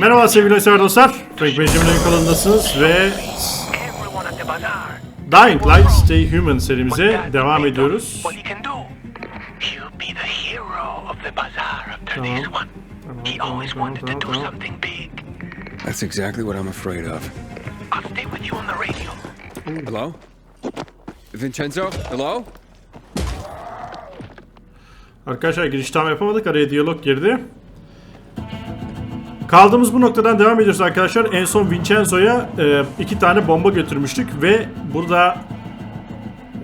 Merhaba sevgili sever dostlar. Frank Benjamin'in kanalındasınız ve. Dying Light Stay Human serimize devam ediyoruz. Tamam. this one. He tamam, always tamam, wanted to do tamam, tamam. something big. That's exactly what I'm afraid of. I'll stay with you on the radio. Hello? Vincenzo? Hello? Arkadaşlar giriş tam yapamadık. Araya diyalog girdi. Kaldığımız bu noktadan devam ediyoruz arkadaşlar. En son Vincenzo'ya e, iki tane bomba götürmüştük ve burada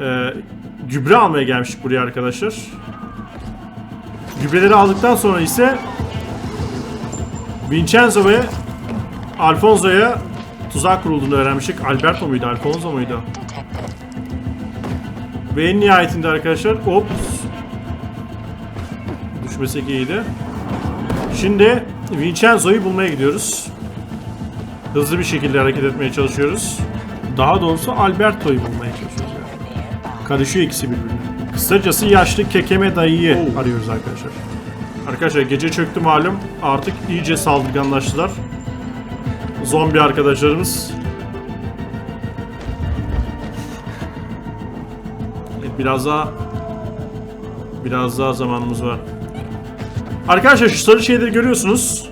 e, gübre almaya gelmiştik buraya arkadaşlar. Gübreleri aldıktan sonra ise Vincenzo ve Alfonso'ya tuzak kurulduğunu öğrenmiştik. Alberto muydu? Alfonso muydu? Ve en nihayetinde arkadaşlar ops Düşmesek iyiydi. Şimdi Vincenzo'yu bulmaya gidiyoruz. Hızlı bir şekilde hareket etmeye çalışıyoruz. Daha doğrusu Alberto'yu bulmaya çalışıyoruz. yani. Karışıyor ikisi birbirine. Kısacası yaşlı kekeme dayıyı arıyoruz arkadaşlar. Arkadaşlar gece çöktü malum. Artık iyice saldırganlaştılar. Zombi arkadaşlarımız. Biraz daha Biraz daha zamanımız var. Arkadaşlar şu sarı şeyleri görüyorsunuz.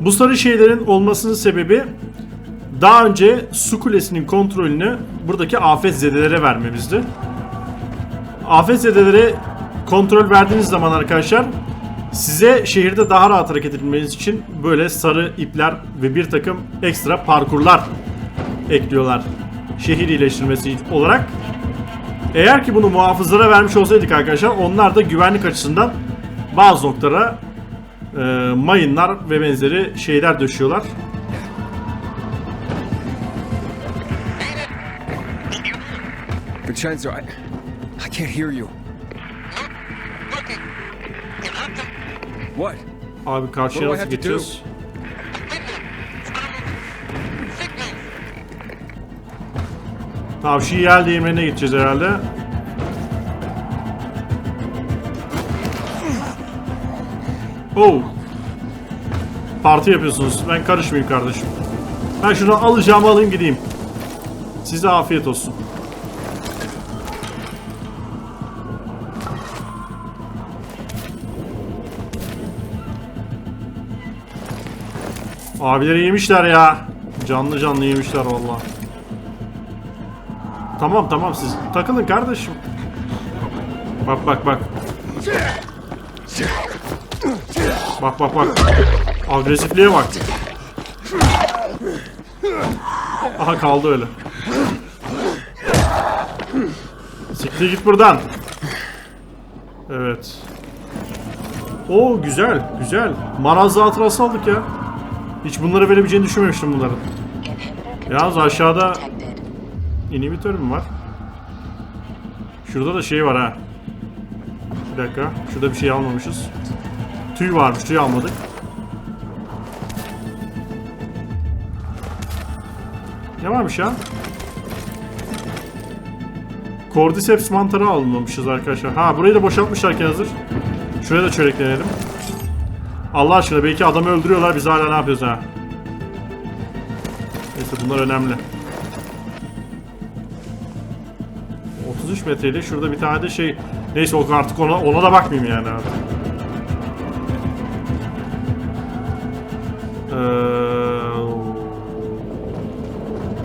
Bu sarı şeylerin olmasının sebebi daha önce su kulesinin kontrolünü buradaki afet zedelere vermemizdi. Afet zedelere kontrol verdiğiniz zaman arkadaşlar size şehirde daha rahat hareket etmeniz için böyle sarı ipler ve bir takım ekstra parkurlar ekliyorlar. Şehir iyileştirmesi olarak. Eğer ki bunu muhafızlara vermiş olsaydık arkadaşlar onlar da güvenlik açısından bazı noktalara e, mayınlar ve benzeri şeyler döşüyorlar. Vincenzo, I. I can't hear you. What? Abi karşıya nasıl geçeceğiz? Tamam şu yel değirmenine gideceğiz herhalde. Oh. Parti yapıyorsunuz. Ben karışmayayım kardeşim. Ben şunu alacağımı alayım gideyim. Size afiyet olsun. Abileri yemişler ya. Canlı canlı yemişler valla. Tamam tamam siz takılın kardeşim. Bak bak bak. Bak bak bak. Agresifliğe bak. Aha kaldı öyle. Siktir git buradan. Evet. Oo güzel güzel. Maraz hatırası aldık ya. Hiç bunları verebileceğini düşünmemiştim bunların. Yalnız aşağıda inhibitör mü var? Şurada da şey var ha. Bir dakika. Şurada bir şey almamışız. Tüy varmış. Tüy almadık. Ne varmış ya? Cordyceps mantarı almamışız arkadaşlar. Ha burayı da boşaltmışlarken hazır. Şuraya da çöreklenelim. Allah aşkına belki adamı öldürüyorlar biz hala ne yapıyoruz ha? Neyse bunlar önemli. 33 metreyle şurada bir tane de şey neyse artık ona ona da bakmayayım yani artık.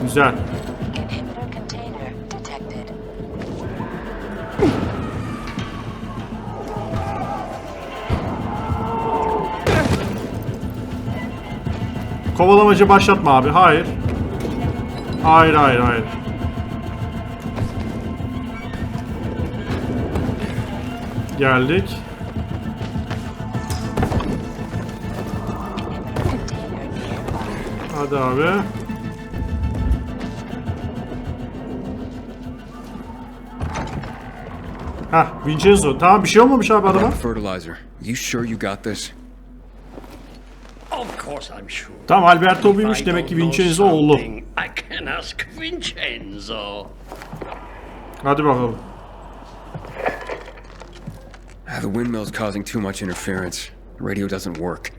Güzel. Kovalamacı başlatma abi. Hayır. Hayır hayır hayır. Geldik. Hadi abi. Hah Vincenzo. Tamam bir şey olmamış abi adama. Fertilizer. You sure you got this? Of course I'm sure. Tamam Alberto buymuş I demek ki Vincenzo oğlu. I can ask Vincenzo. Hadi bakalım. Ah, the windmill's causing too much interference. The radio doesn't work.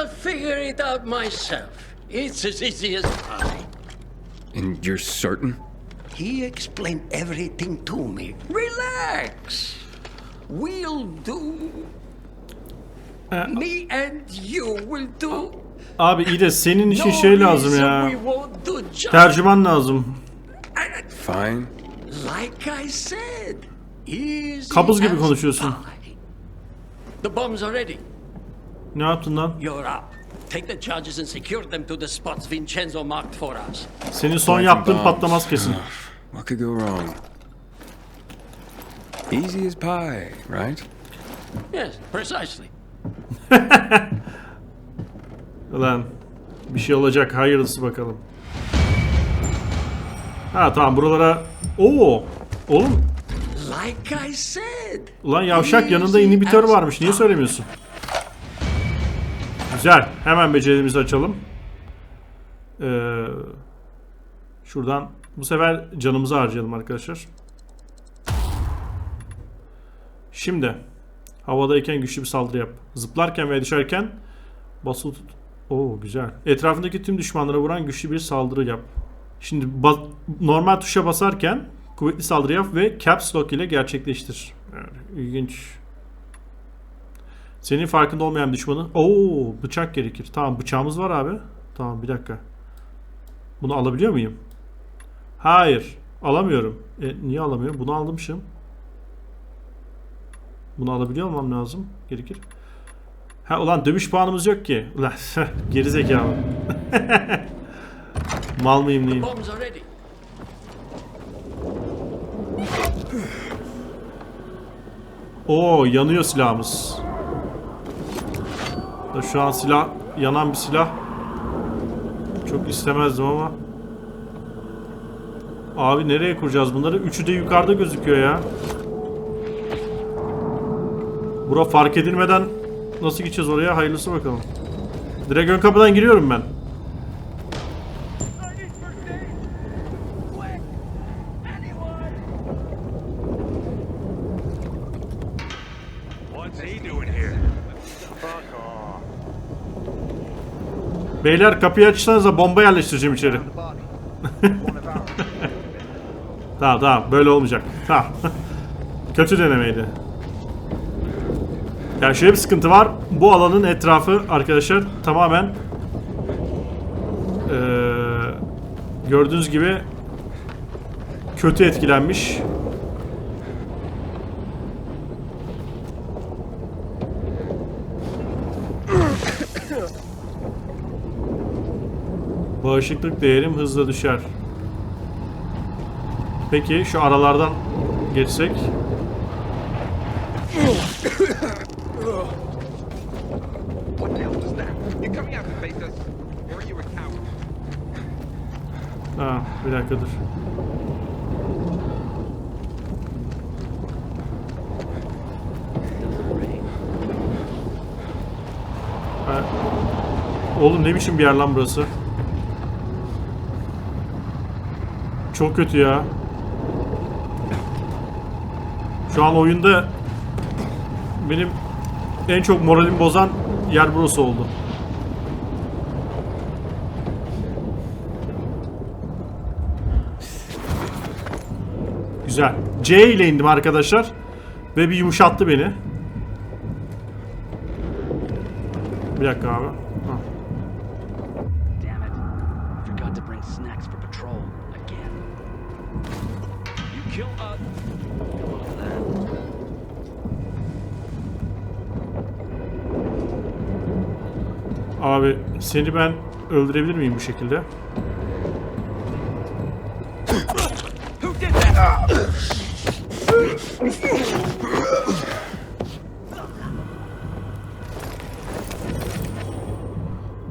I'll figure it out myself. It's as easy as pie. And you're certain? He explained everything to me. Relax. We'll do. Me and you will do. Abi iyi de senin için No şey lazım ya. Tercüman lazım. Fine. like I said. Kabız gibi konuşuyorsun. The bombs are ready. Ne yaptın lan? You're up. Take the charges and secure them to the spots Vincenzo marked for us. Senin son yaptığın patlamaz kesin. What could go wrong? Easy as pie, right? Yes, precisely. Ulan bir şey olacak hayırlısı bakalım. Ha tamam buralara... Oo! Oğlum Like I said. ulan yavşak yanında inhibitör varmış. Niye söylemiyorsun? Güzel. Hemen becerilerimizi açalım. Ee, şuradan bu sefer canımızı harcayalım arkadaşlar. Şimdi havadayken güçlü bir saldırı yap. Zıplarken ve düşerken basılı tut. Oo güzel. Etrafındaki tüm düşmanlara vuran güçlü bir saldırı yap. Şimdi normal tuşa basarken kuvvetli saldırı yap ve caps lock ile gerçekleştir. Yani ilginç. Senin farkında olmayan düşmanı. Oo bıçak gerekir. Tamam bıçağımız var abi. Tamam bir dakika. Bunu alabiliyor muyum? Hayır. Alamıyorum. E, niye alamıyorum? Bunu almışım. Bunu alabiliyor olmam lazım. Gerekir. Ha ulan dövüş puanımız yok ki. Ulan geri zekalı. Mal mıyım neyim? Oo yanıyor silahımız. Da şu an silah yanan bir silah. Çok istemezdim ama. Abi nereye kuracağız bunları? Üçü de yukarıda gözüküyor ya. Bura fark edilmeden nasıl gideceğiz oraya? Hayırlısı bakalım. Direkt ön kapıdan giriyorum ben. Beyler kapıyı açsanıza bomba yerleştireceğim içeri. tamam tamam böyle olmayacak. Tamam. Kötü denemeydi. Yani şöyle bir sıkıntı var. Bu alanın etrafı arkadaşlar tamamen eee, gördüğünüz gibi kötü etkilenmiş. Bağışıklık değerim hızla düşer. Are you a coward? Ha, bir dakika dur. Ha. Oğlum ne biçim bir yer lan burası? Çok kötü ya. Şu an oyunda benim en çok moralim bozan yer burası oldu. Güzel. C ile indim arkadaşlar. Ve bir yumuşattı beni. Bir dakika abi. Ha. Abi seni ben öldürebilir miyim bu şekilde?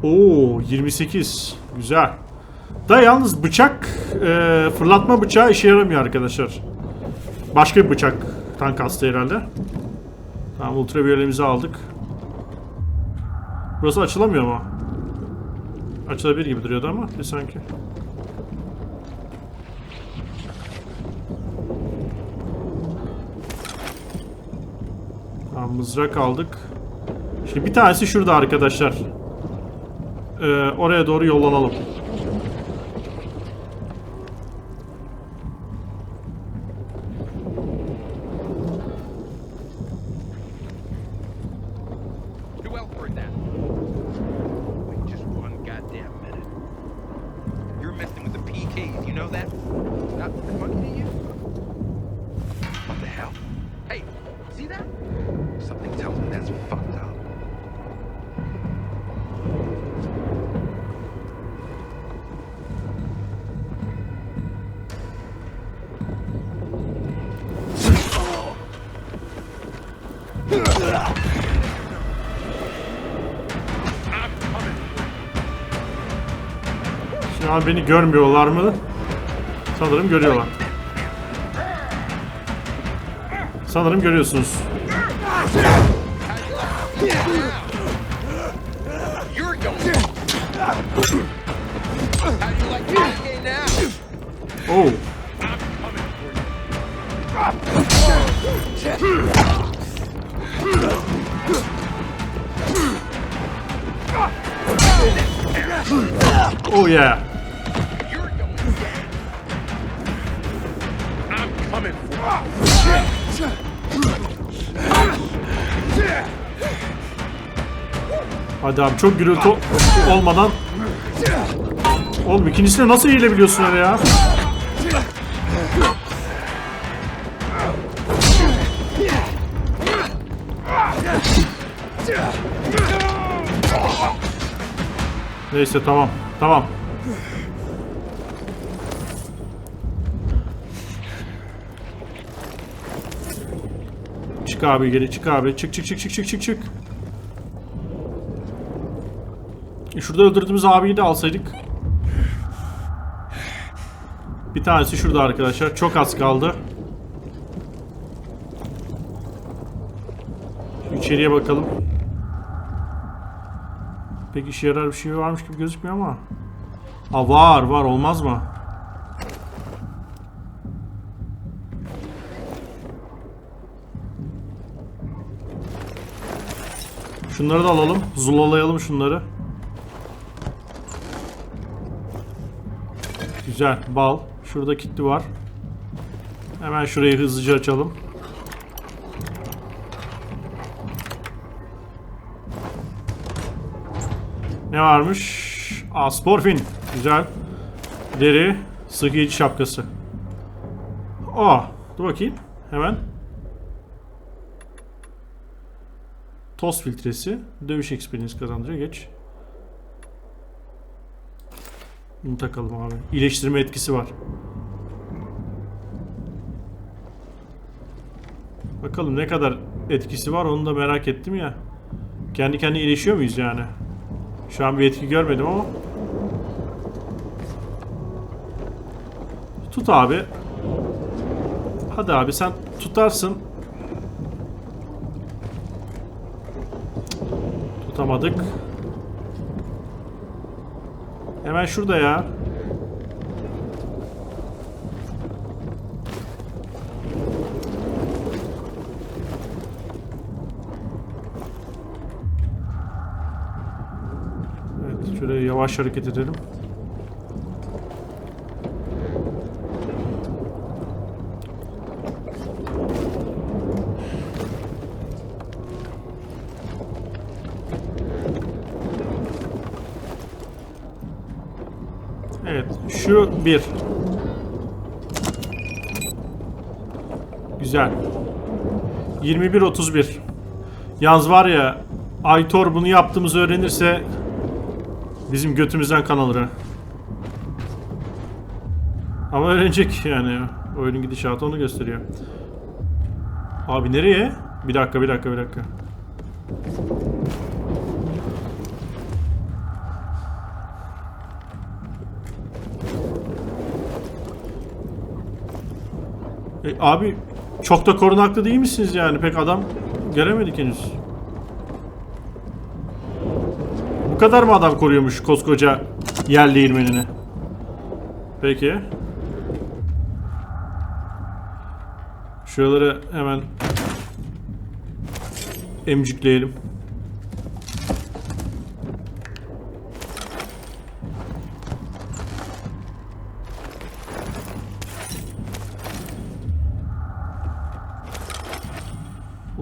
Oo 28. Güzel. Da yalnız bıçak e, fırlatma bıçağı işe yaramıyor arkadaşlar. Başka bir bıçaktan kastı herhalde. Tamam ultraviyolemizi aldık. Burası açılamıyor mu? Açılabilir gibi duruyordu ama bir sanki. Tamam mızrak aldık. Şimdi bir tanesi şurada arkadaşlar. e, oraya doğru yollanalım. An beni görmüyorlar mı? Sanırım görüyorlar. Sanırım görüyorsunuz. Oh. Oh yeah. Abi çok gürültü olmadan. Oğlum ikincisine nasıl eğilebiliyorsun öyle ya? Neyse tamam. Tamam. Çık abi geri çık abi. Çık çık çık çık çık çık çık. Şurada öldürdüğümüz abiyi de alsaydık. Bir tanesi şurada arkadaşlar. Çok az kaldı. İçeriye bakalım. Pek işe yarar bir şey varmış gibi gözükmüyor ama. Ha var var olmaz mı? Şunları da alalım. Zulalayalım şunları. Güzel. Bal. Şurada kitli var. Hemen şurayı hızlıca açalım. Ne varmış? Aa, sporfin. Güzel. Deri. Sıkıcı şapkası. Aa, dur bakayım. Hemen. Toz filtresi. Dövüş experience kazandırıyor. Geç. Bunu takalım abi. İyileştirme etkisi var. Bakalım ne kadar etkisi var onu da merak ettim ya. Kendi kendine iyileşiyor muyuz yani? Şu an bir etki görmedim ama. Tut abi. Hadi abi sen tutarsın. Tutamadık. Hemen şurada ya. Evet, şöyle yavaş hareket edelim. Evet, şu bir. Güzel. 21-31. Yalnız var ya, Aytor bunu yaptığımızı öğrenirse bizim götümüzden kan alır. Ama öğrenecek yani. Oyunun gidişatı onu gösteriyor. Abi nereye? Bir dakika, bir dakika, bir dakika. E, abi çok da korunaklı değil misiniz yani? Pek adam göremedik henüz. Bu kadar mı adam koruyormuş koskoca yer değirmenini? Peki. Şuraları hemen emcikleyelim.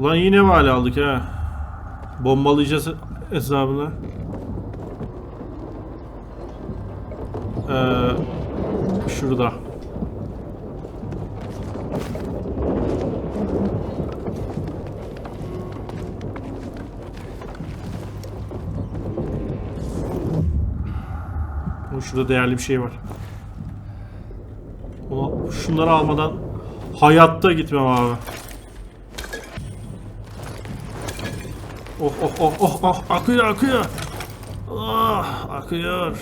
Ulan yine vali aldık ha. Bombalayacağız hesabına. Ee, şurada. Şurada değerli bir şey var. Ulan şunları almadan hayatta gitmem abi. Oh oh oh oh oh akıyor akıyor. Ah akıyor.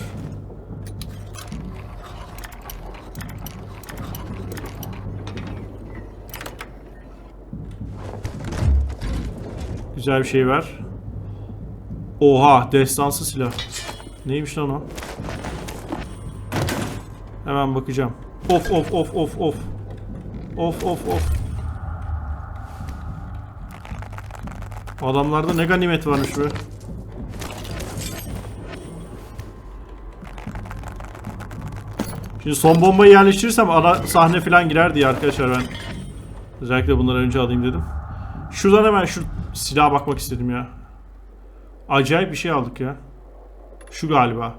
Güzel bir şey var. Oha destansı silah. Neymiş lan o? Hemen bakacağım. Of of of of of. Of of of. Adamlarda ne ganimet varmış be. Şimdi son bombayı yerleştirirsem ara sahne falan girer diye arkadaşlar ben özellikle bunları önce alayım dedim. Şuradan hemen şu silaha bakmak istedim ya. Acayip bir şey aldık ya. Şu galiba.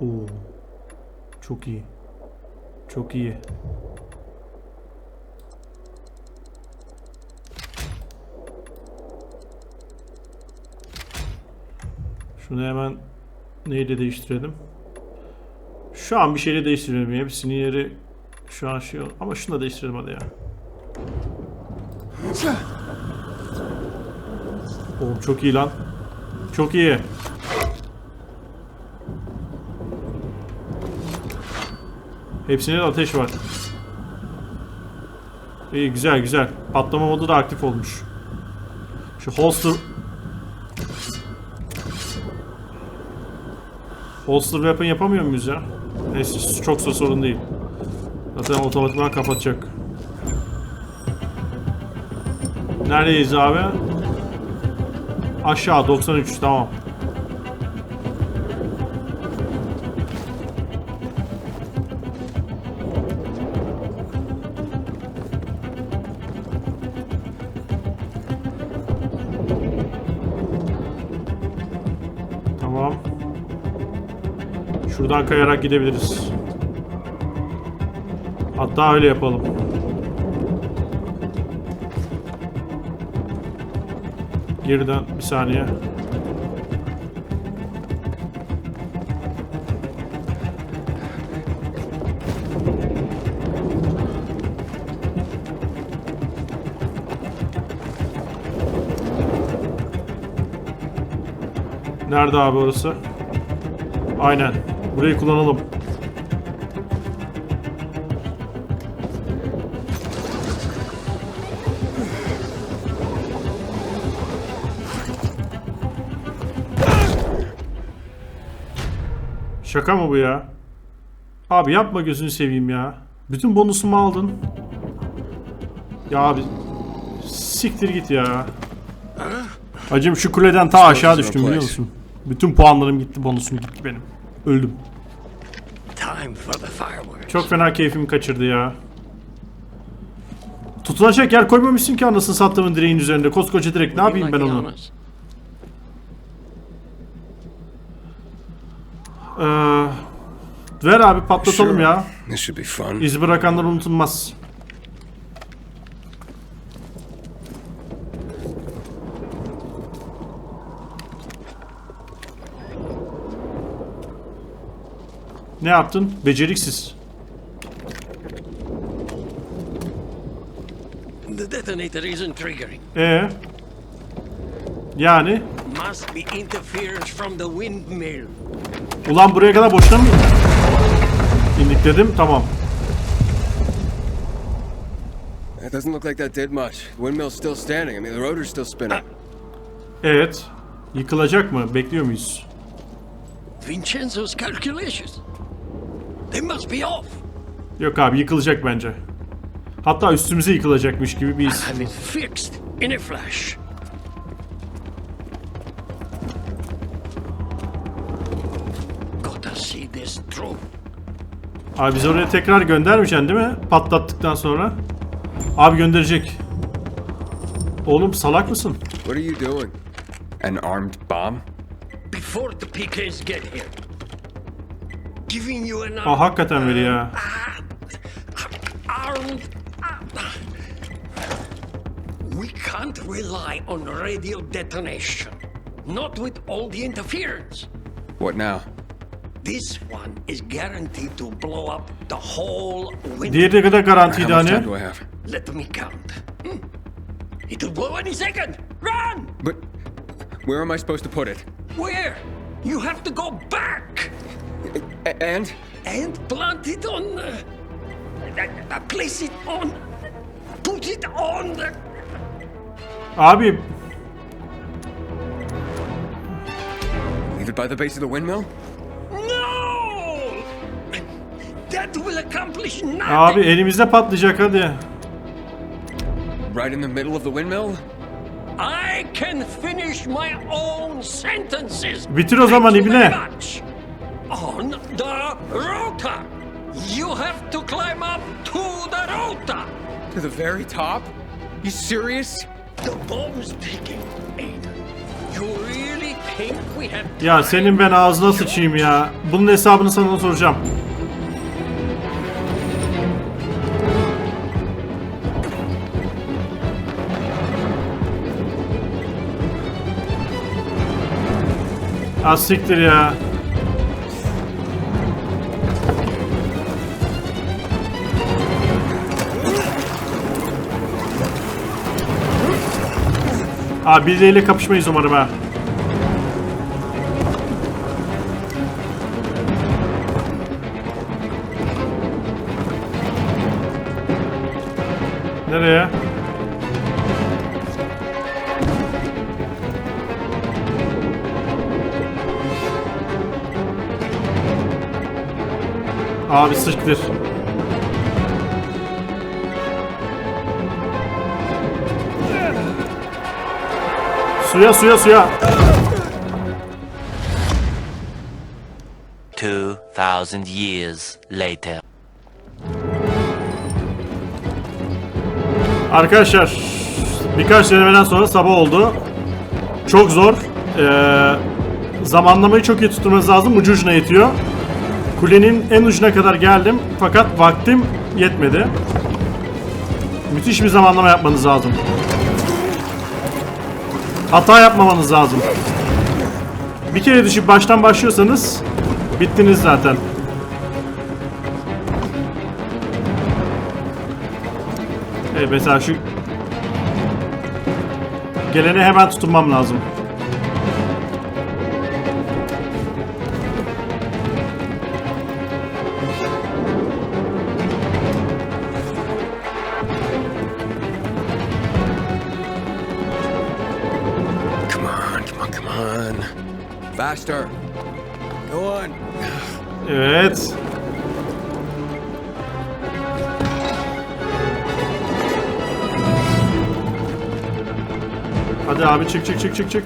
Oo. Çok iyi. Çok iyi. Şunu hemen neyle değiştirelim? Şu an bir şeyle değiştirelim. Hepsinin yeri şu an şey ama şunu da değiştirelim hadi ya. Oğlum çok iyi lan. Çok iyi. Hepsinde de ateş var. İyi güzel güzel. Patlama modu da aktif olmuş. Şu holster Holster weapon yapamıyor muyuz ya? Neyse çoksa sorun değil. Zaten otomatikman kapatacak. Neredeyiz abi? Aşağı 93 tamam. Şuradan kayarak gidebiliriz. Hatta öyle yapalım. Geriden bir saniye. Nerede abi orası? Aynen. Burayı kullanalım. Şaka mı bu ya? Abi yapma gözünü seveyim ya. Bütün bonusumu aldın. Ya abi siktir git ya. Acım şu kuleden ta aşağı düştüm biliyor musun? Bütün puanlarım gitti, bonusum gitti benim. Öldüm. Time for the fireworks. Çok fena keyfimi kaçırdı ya. Tutunacak yer koymamışsın ki anasını sattığımın direğin üzerinde. Koskoca direk ne yapayım ben onu? Ee, ver abi patlatalım ya. İz bırakanlar unutulmaz. Ne yaptın? Beceriksiz. The detonator isn't triggering. Ee? Yani? Must be interference from the windmill. Ulan buraya kadar boşuna mı indik dedim. Tamam. That doesn't look like that did much. Windmill's still standing. I mean, the rotor's still spinning. Evet. Yıkılacak mı? Bekliyor muyuz? Vincenzo's calculations. They must be off. Yok abi yıkılacak bence. Hatta üstümüze yıkılacakmış gibi bir his. Have it fixed in a flash. Gotta see this through. Abi biz oraya tekrar göndermeyeceksin değil mi? Patlattıktan sonra. Abi gönderecek. Oğlum salak mısın? What are you doing? An armed bomb? Before the PKs get here. Giving you an Aa hakikaten veri ya. armed. We can't rely on radio detonation. Not with all the interference. What now? This one is guaranteed to blow up the whole window. Diğeri ne kadar garantiydi hani? do I have? Let me count. It'll blow any second. Run! But where am I supposed to put it? Where? You have to go back and and plant it on. Uh, place it on. Put it on the. Abi leave it by the base of the windmill? No! That will accomplish nothing. abi elimizde patlayacak hadi. Right in the middle of the windmill? I can finish my own sentences. Bitir o zaman Thank you ibne. On the rota. You have to climb up to the rota. To the very top? You serious? The bomb's ticking, Aiden. You really think we have Ya senin ben ağzına sıçayım ya. Bunun hesabını sana soracağım. Az siktir ya. Abi birileriyle kapışmayız umarım ha. Nereye? Abi sıçtır. Suya suya suya. 2,000 years later. Arkadaşlar birkaç denemeden sonra sabah oldu. Çok zor. Ee, zamanlamayı çok iyi tutturmanız lazım. Ucu ucuna yetiyor. Kulenin en ucuna kadar geldim. Fakat vaktim yetmedi. Müthiş bir zamanlama yapmanız lazım. Hata yapmamanız lazım. Bir kere düşüp baştan başlıyorsanız bittiniz zaten. Evet mesela şu gelene hemen tutunmam lazım. Çık çık çık çık çık.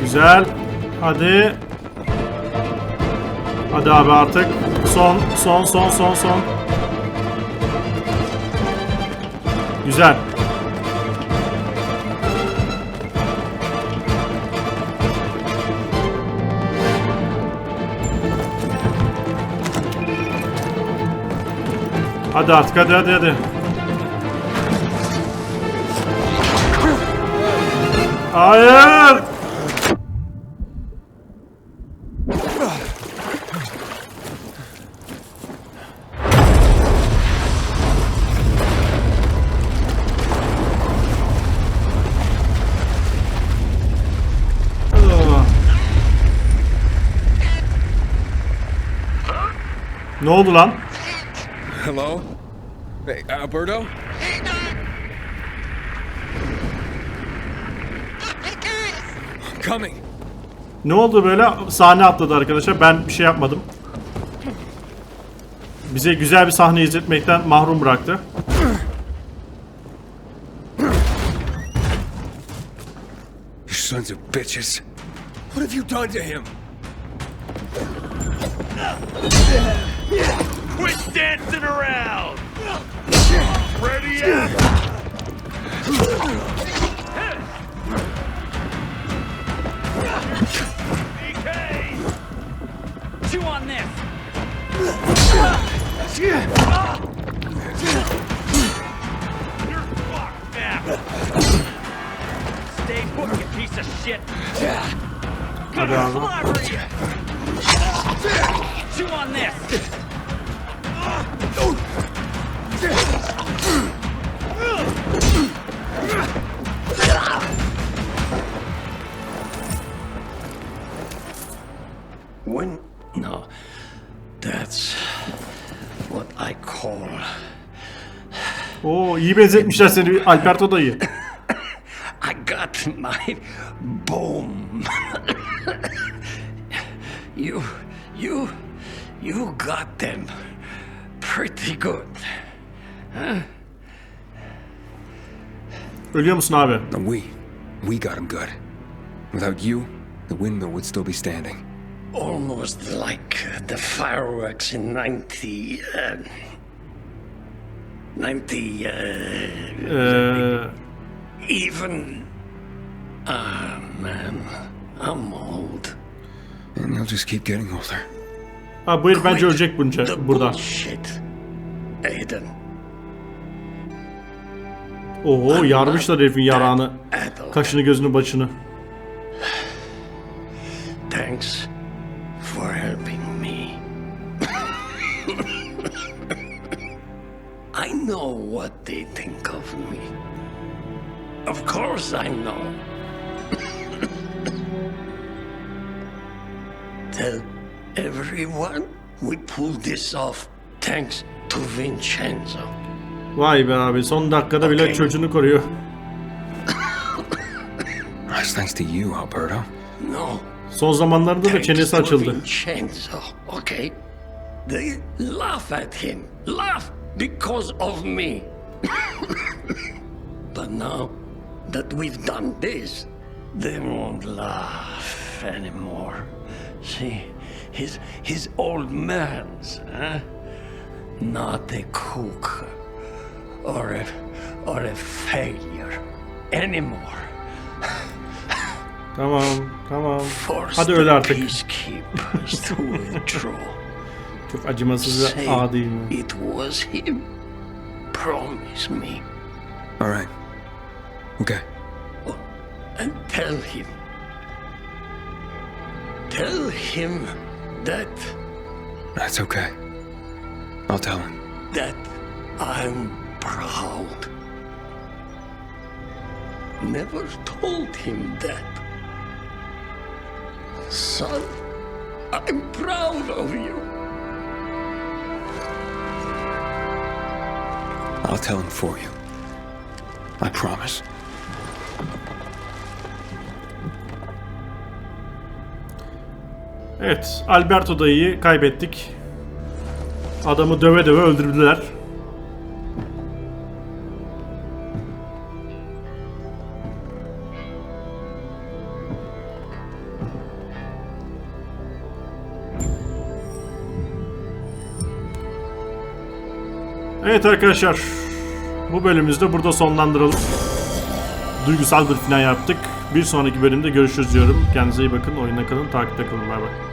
Güzel. Hadi. Hadi abi artık. Son, son, son, son, son. Güzel. Hadi artık hadi hadi hadi. Hayır. Ne oldu lan? Hello? Hey, Alberto? I'm coming. Ne oldu böyle? Sahne atladı arkadaşlar. Ben bir şey yapmadım. Bize güzel bir sahne izletmekten mahrum bıraktı. Sons of bitches. What have you done to him? Quit dancing around! Ready up! Chew on this! You're fucked now! Stay put, you piece of shit! Clever you! Chew on this! When. No. That's what I call. Oo iyi benzetmişler seni Alberto dayı. I pretty good. Ölüyor musun abi? No, we. We got him good. Without you, the windmill would still be standing. Almost like uh, the fireworks in 90. Uh, 90. Uh, Ee, even. Ah, man. I'm old. And he'll just keep getting older. ha, bu herif bence Quit ölecek bunca the burada. Bullshit. Aiden. Oo yarmışlar herifin yarağını. Kaşını gözünü başını. Thanks for helping me. I know what they think of me. Of course I know. Tell everyone we pulled this off thanks to Vincenzo. Vay be abi son dakikada bile çocuğunu koruyor. That's thanks to you, Alberto. No. Son zamanlarda da Thanks çenesi to açıldı. Vincenzo, okay? They laugh at him, laugh because of me. but now that we've done this, they won't laugh anymore. See, his his old man's, huh? Not a cook or a or a failure anymore. Tamam tamam. Force Hadi the öl artık. peacekeepers to withdraw. Çok acımasız Say ve ağa değil mi? it was him. Promise me. All right. Okay. Oh, and tell him. Tell him that That's okay. I'll tell him. that I'm proud. Never told him that. Son, I'm proud of you. I'll tell him for you. I promise. Evet Alberto dayıyı kaybettik. Adamı döve döve öldürdüler. Evet arkadaşlar. Bu bölümümüzde burada sonlandıralım. Duygusal bir final yaptık. Bir sonraki bölümde görüşürüz diyorum. Kendinize iyi bakın. Oyuna kalın. Takipte kalın. Bay bay.